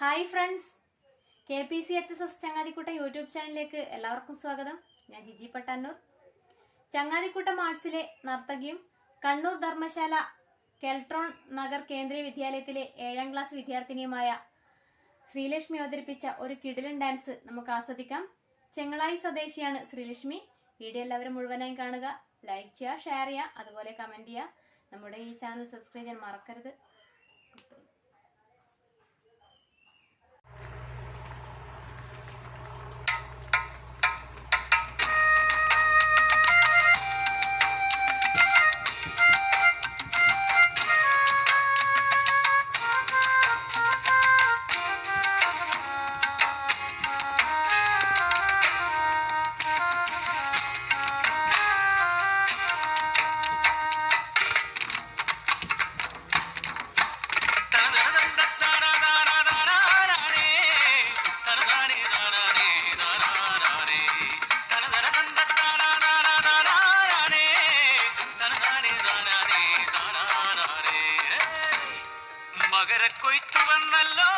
Hi friends. K P C H S S ചങ്ങാതിക്കുട്ട YouTube ചാനലിലേക്ക് എല്ലാവർക്കും സ്വാഗതം. ഞാൻ ജിജി പട്ടാന്നൂർ. ചങ്ങാതിക്കുട്ടം ആർട്സിലെ നർത്തകിയും കണ്ണൂർ ധർമ്മശാല കെൽട്രോൺ നഗർ കേന്ദ്രീയ വിദ്യാലയത്തിലെ ഏഴാം ക്ലാസ് വിദ്യാർത്ഥിനിയുമായ ശ്രീലക്ഷ്മി അവതരിപ്പിച്ച ഒരു കിടിലൻ ഡാൻസ് നമുക്ക് ആസ്വദിക്കാം. ചെങ്ങളായി സ്വദേശിയാണ് ശ്രീലക്ഷ്മി. വീഡിയോ എല്ലാവരും മുഴുവനായും കാണുക. ലൈക്ക് ചെയ്യുക ഷെയർ ചെയ്യുക അതുപോലെ കമന്റ് ചെയ്യുക. നമ്മുടെ ഈ ചാനൽ സബ്സ്ക്രൈബ് ചെയ്യാൻ മറക്കരുത്. மகர கொய்த்துவன் நல்லோ